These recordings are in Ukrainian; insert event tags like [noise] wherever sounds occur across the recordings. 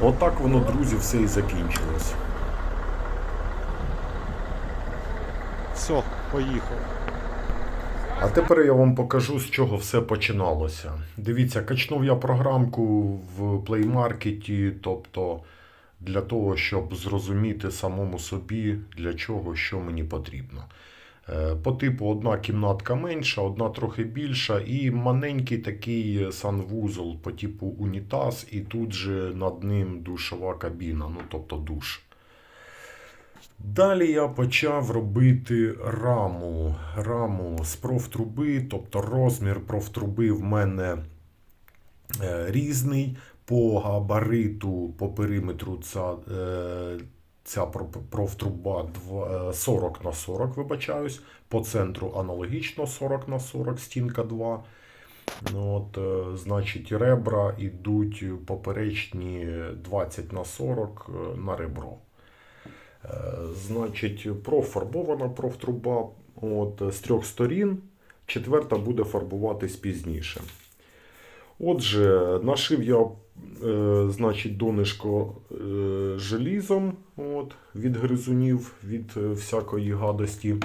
Отак воно, друзі, все і закінчилось. Все, поїхав. А тепер я вам покажу, з чого все починалося. Дивіться, качнув я програмку в Play Market, тобто для того, щоб зрозуміти самому собі, для чого, що мені потрібно. Е, По типу одна кімнатка менша, одна трохи більша, і маленький такий санвузол по типу унітаз, і тут же над ним душова кабіна, ну тобто душ. Далі я почав робити раму. Раму з профтруби, тобто розмір профтруби в мене е, різний. По габариту, по периметру ця, ця профтруба е, 40 на 40, вибачаюсь. По центру аналогічно 40 на 40, стінка 2. Ну, От, е, значить, ребра йдуть поперечні 20 на 40 е, на ребро. Е, Значить, профарбована профтруба от, з трьох сторін. Четверта буде фарбуватись пізніше. Отже, нашив я е, значить, донишко е, желізом от, від гризунів, від е, всякої гадості.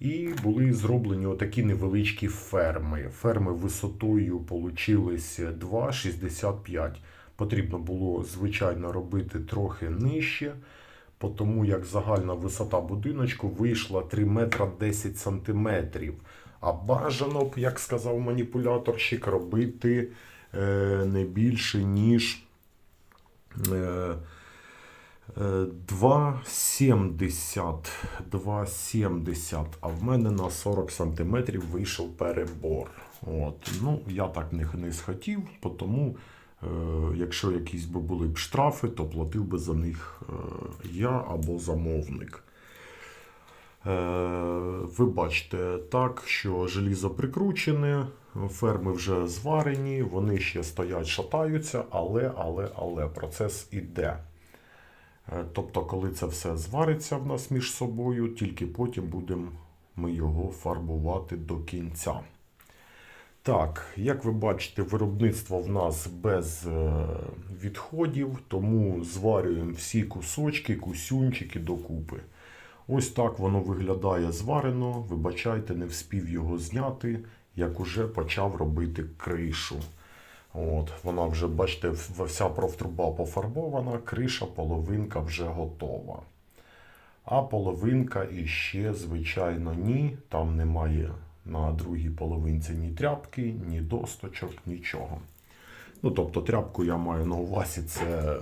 І були зроблені отакі невеличкі ферми. Ферми висотою получились 2,65. Потрібно було, звичайно, робити трохи нижче, тому як загальна висота будиночку вийшла 3 метра 10 сантиметрів. А бажано б, як сказав маніпуляторщик, робити е, не більше, ніж е, е, 2,70. 2,70. А в мене на 40 сантиметрів вийшов перебор. От. Ну, я так не, не схотів, тому, е, якщо якісь би були б штрафи, то платив би за них е, я або замовник. Е, Ви бачите так, що желізо прикручене, ферми вже зварені, вони ще стоять, шатаються, але, але, але процес іде. Е, Тобто, коли це все звариться в нас між собою, тільки потім будемо ми його фарбувати до кінця. Так, як ви бачите, виробництво в нас без е, відходів, тому зварюємо всі кусочки, кусюнчики докупи. Ось так воно виглядає зварено. Вибачайте, не вспів його зняти, як уже почав робити кришу. От, вона вже, бачите, вся профтруба пофарбована, криша, половинка вже готова. А половинка іще, звичайно, ні. Там немає на другій половинці ні тряпки, ні досточок, нічого. Ну, тобто, тряпку я маю на увазі, це е,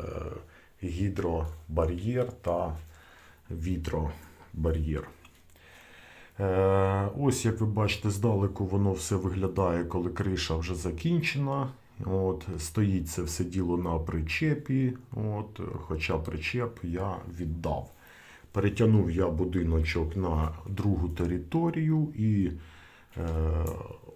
гідробар'єр та вітробар'єр. Е, ось, як ви бачите, здалеку воно все виглядає, коли криша вже закінчена. От, стоїть це все діло на причепі, от, хоча причеп я віддав. Перетягнув я будиночок на другу територію і е,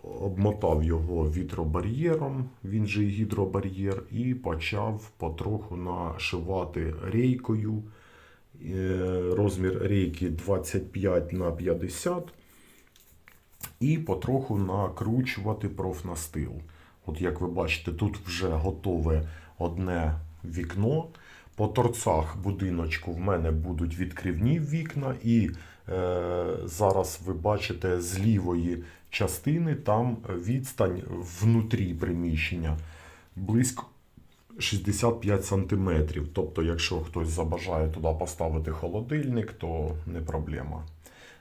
обмотав його вітробар'єром, він же і гідробар'єр, і почав потроху нашивати рейкою. Е, розмір рейки 25 на 50 і потроху накручувати профнастил. От як ви бачите, тут вже готове одне вікно. По торцах будиночку в мене будуть відкривні вікна, і е, зараз ви бачите з лівої частини там відстань внутрі приміщення близько 65 сантиметрів. Тобто, якщо хтось забажає туди поставити холодильник, то не проблема.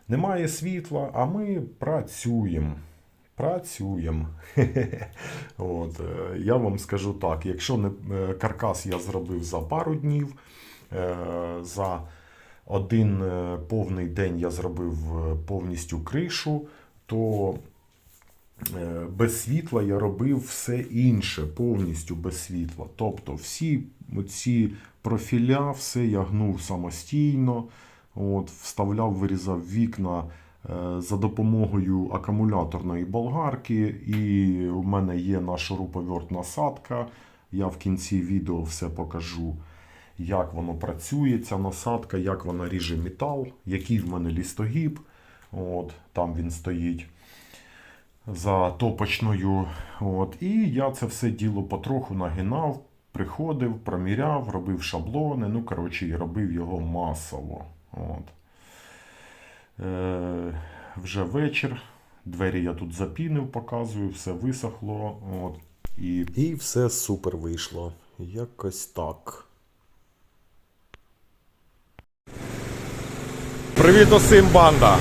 Немає світла, а ми працюємо. Працюємо. [laughs] От, е, я вам скажу так: якщо не е, каркас я зробив за пару днів, е, за один повний день я зробив повністю кришу, то без світла я робив все інше, повністю без світла. Тобто всі ці профіля, все я гнув самостійно, от, вставляв, вирізав вікна е, за допомогою акумуляторної болгарки. І у мене є на шуруповерт насадка. Я в кінці відео все покажу, як воно працює, ця насадка, як вона ріже метал, який в мене лістогіб. От, там він стоїть за топочною. От, і я це все діло потроху нагинав, приходив, проміряв, робив шаблони, ну, коротше, і робив його масово. От. Е, вже вечір. Двері я тут запінив, показую, все висохло. От. І... і все супер вийшло. Якось так. Привіт усім, банда!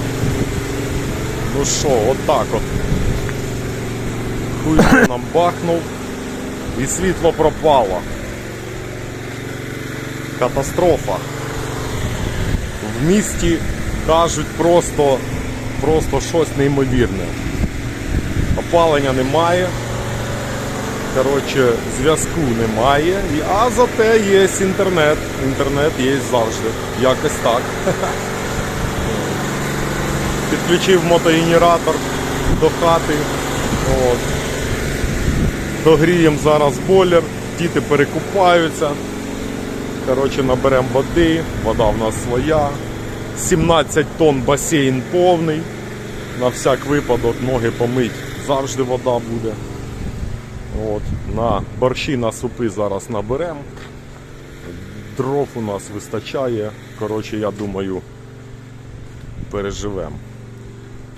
Ну що, отак от. Хуй нам бахнув і світло пропало. Катастрофа. В місті кажуть просто, просто щось неймовірне. Опалення немає. Коротше, зв'язку немає, а зате є інтернет. Інтернет є завжди. Якось так. [laughs] Підключив мотогенератор до хати. От. Догріємо зараз бойлер, діти перекупаються. Коротше, наберемо води, вода в нас своя. 17 тонн басейн повний. На всяк випадок ноги помить, завжди вода буде. От. На борщі на супи зараз наберемо. Дров у нас вистачає. Коротше, я думаю, переживемо.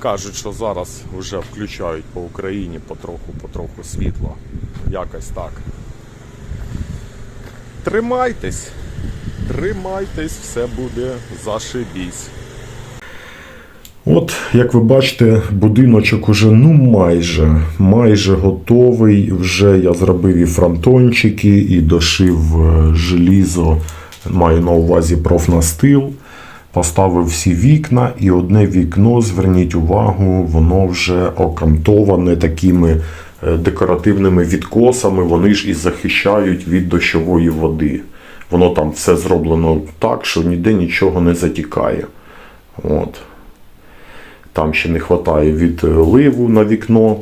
Кажуть, що зараз вже включають по Україні потроху-потроху світло. Якось так. Тримайтесь, тримайтесь, все буде зашибісь. От, як ви бачите, будиночок уже ну майже, майже готовий. Вже я зробив і фронтончики, і дошив е, желізо, маю на увазі профнастил. Поставив всі вікна, і одне вікно, зверніть увагу, воно вже окантоване такими е, декоративними відкосами. Вони ж і захищають від дощової води. Воно там все зроблено так, що ніде нічого не затікає. От. Там ще не вистачає від е, ливу на вікно.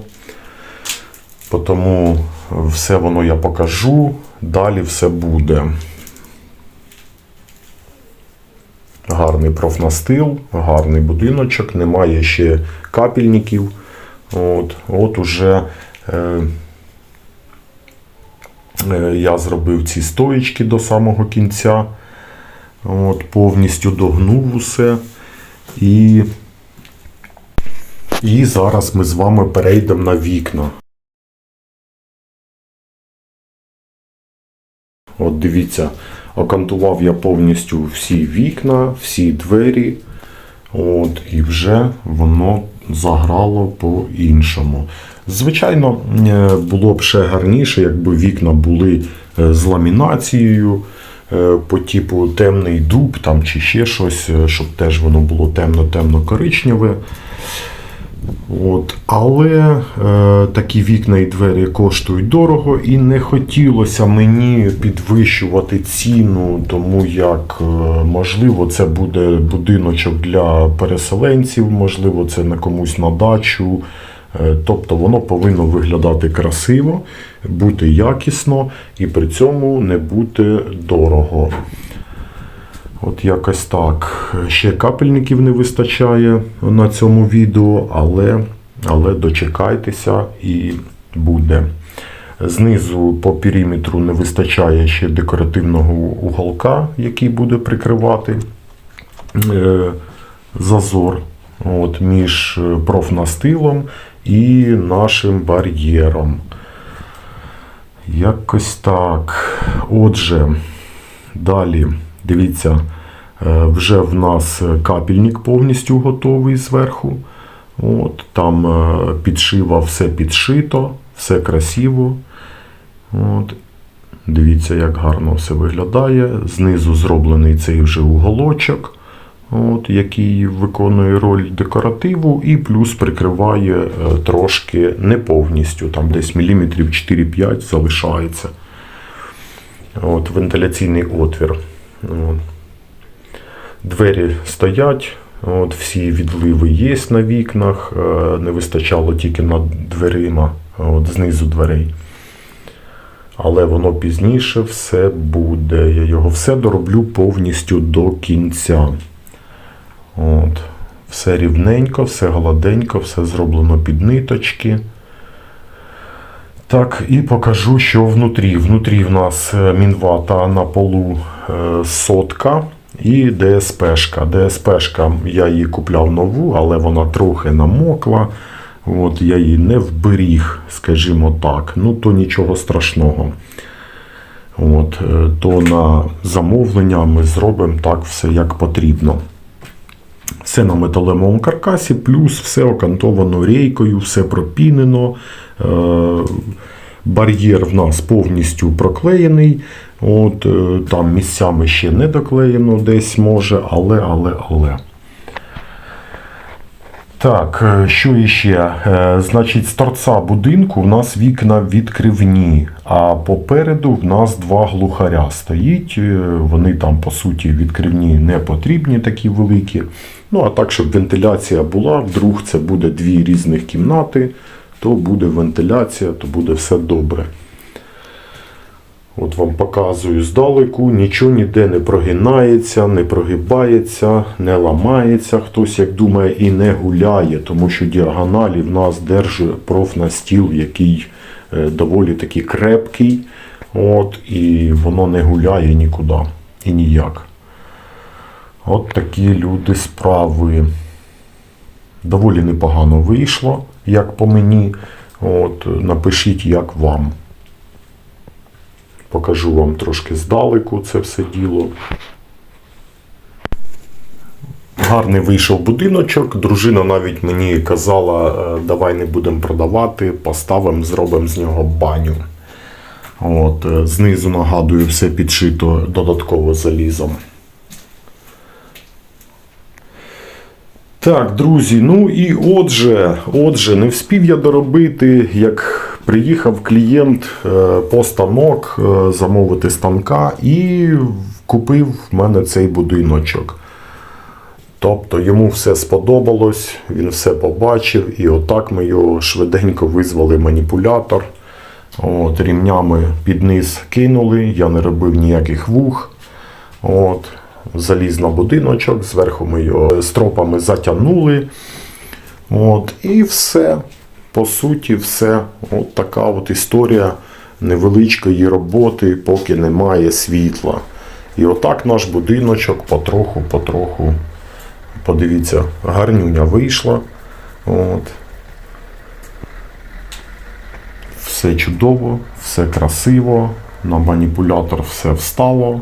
Тому все воно я покажу. Далі все буде. Гарний профнастил, гарний будиночок, немає ще капельників. От, от уже е, е, я зробив ці стоїчки до самого кінця. От, повністю догнув усе. І і зараз ми з вами перейдемо на вікна. От дивіться, окантував я повністю всі вікна, всі двері. От, і вже воно заграло по-іншому. Звичайно, е, було б ще гарніше, якби вікна були е, з ламінацією е, по типу темний дуб там, чи ще щось, щоб теж воно було темно-темно-коричневе. От. Але е, такі вікна і двері коштують дорого, і не хотілося мені підвищувати ціну, тому як е, можливо це буде будиночок для переселенців, можливо, це на комусь на дачу. Е, Тобто воно повинно виглядати красиво, бути якісно і при цьому не бути дорого. От якось так. Ще капельників не вистачає на цьому відео, але, але дочекайтеся і буде. Знизу по периметру не вистачає ще декоративного уголка, який буде прикривати е, зазор от, між профнастилом і нашим бар'єром. Якось так. Отже, далі. Дивіться, е, вже в нас капельник повністю готовий зверху. От, Там е, підшива все підшито, все красиво. От. Дивіться, як гарно все виглядає. Знизу зроблений цей вже уголочок, от, який виконує роль декоративу, і плюс прикриває е, трошки не повністю, там десь міліметрів 4-5 залишається. От, вентиляційний отвір. От. Двері стоять, от, всі відливи є на вікнах, е, не вистачало тільки над дверима, от, знизу дверей. Але воно пізніше все буде. Я його все дороблю повністю до кінця. От. Все рівненько, все гладенько, все зроблено під ниточки. Так, і покажу, що внутрі. Внутрі в нас е, мінвата на полу сотка і ДСПшка. ДСПшка я її купляв нову, але вона трохи намокла. От, я її не вберіг, скажімо так. Ну, то нічого страшного. От, е, то на замовлення ми зробимо так все як потрібно. Все на металевому каркасі, плюс все окантовано рейкою, все пропінено. Е, бар'єр в нас повністю проклеєний. От, е, там місцями ще не доклеєно десь може, але, але, але. Так, е, що іще? Е, Значить, з торца будинку в нас вікна відкривні, а попереду в нас два глухаря стоїть. Вони там, по суті, відкривні не потрібні, такі великі. Ну, а так, щоб вентиляція була, вдруг це буде дві різних кімнати, то буде вентиляція, то буде все добре. От вам показую здалеку, нічого ніде не прогинається, не прогибається, не ламається, хтось як думає, і не гуляє, тому що діагоналі в нас держить профнастіл, який е, доволі таки крепкий, от, і воно не гуляє нікуди і ніяк. От такі люди справи. Доволі непогано вийшло, як по мені. От, напишіть, як вам. Покажу вам трошки здалеку це все діло. Гарний вийшов будиночок. Дружина навіть мені казала, е, давай не будемо продавати, поставимо, зробимо з нього баню. От, е, знизу нагадую, все підшито додатково залізом. Так, друзі, ну і отже, отже, не вспів я доробити, як приїхав клієнт е, по станок е, замовити станка і купив в мене цей будиночок. Тобто йому все сподобалось, він все побачив, і отак ми його швиденько визвали маніпулятор. От, рівнями під низ кинули, я не робив ніяких вух. От, заліз на будиночок, зверху ми його стропами затягнули. От, і все. По суті, все. От така от історія невеличкої роботи, поки немає світла. І отак наш будиночок потроху-потроху. Подивіться, гарнюня вийшла. От. Все чудово, все красиво, на маніпулятор все встало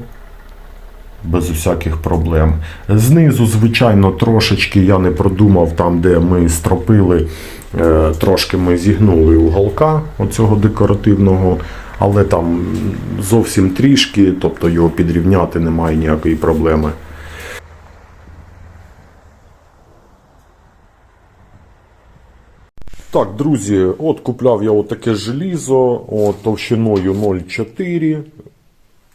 без усяких проблем. Знизу, звичайно, трошечки я не продумав там, де ми стропили, е, трошки ми зігнули уголка оцього декоративного, але там зовсім трішки, тобто його підрівняти немає ніякої проблеми. Так, друзі, от купляв я отаке желізо от, товщиною 0,4.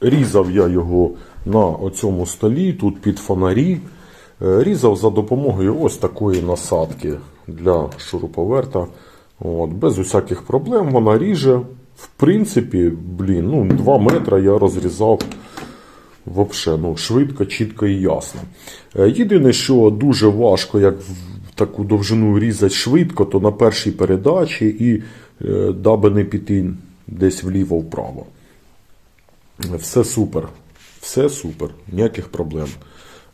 Різав я його на оцьому столі, тут під фонарі. Е, Різав за допомогою ось такої насадки для шуруповерта. От, без усяких проблем вона ріже. В принципі, блін, ну, 2 метри я розрізав Вообще, ну, швидко, чітко і ясно. Е, Єдине, що дуже важко, як таку довжину різати швидко, то на першій передачі і е, даби не піти десь вліво-вправо. Все супер. Все супер, ніяких проблем.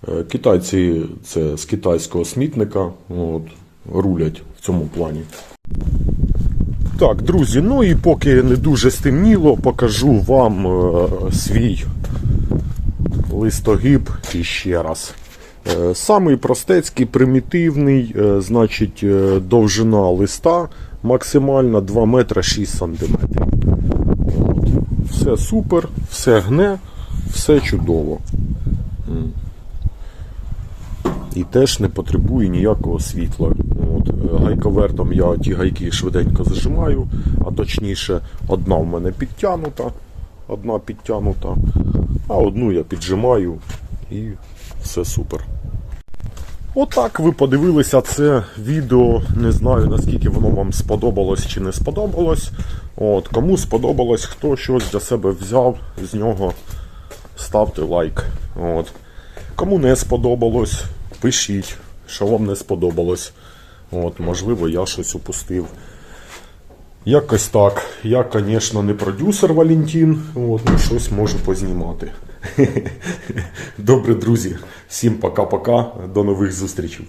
Е, Китайці це з китайського смітника от, рулять в цьому плані. Так, друзі, ну і поки не дуже стемніло, покажу вам е, свій листогиб іще раз. Е, Самий простецький, примітивний, е, значить, е, довжина листа максимальна 2 метра 6 сантиметрів. Все супер, все гне, все чудово. І теж не потребує ніякого світла. От, е, гайковертом я ті гайки швиденько зажимаю, а точніше, одна в мене підтягнута, одна підтягнута, а одну я піджимаю і все супер. Отак ви подивилися це відео. Не знаю наскільки воно вам сподобалось чи не сподобалось. От, Кому сподобалось, хто щось для себе взяв з нього, ставте лайк. От. Кому не сподобалось, пишіть, що вам не сподобалось. От, можливо, я щось упустив. Якось так. Я, звісно, не продюсер Валентин, от, ну щось можу познімати. [laughs] Добре, друзі. Всім пока-пока. До нових зустрічей.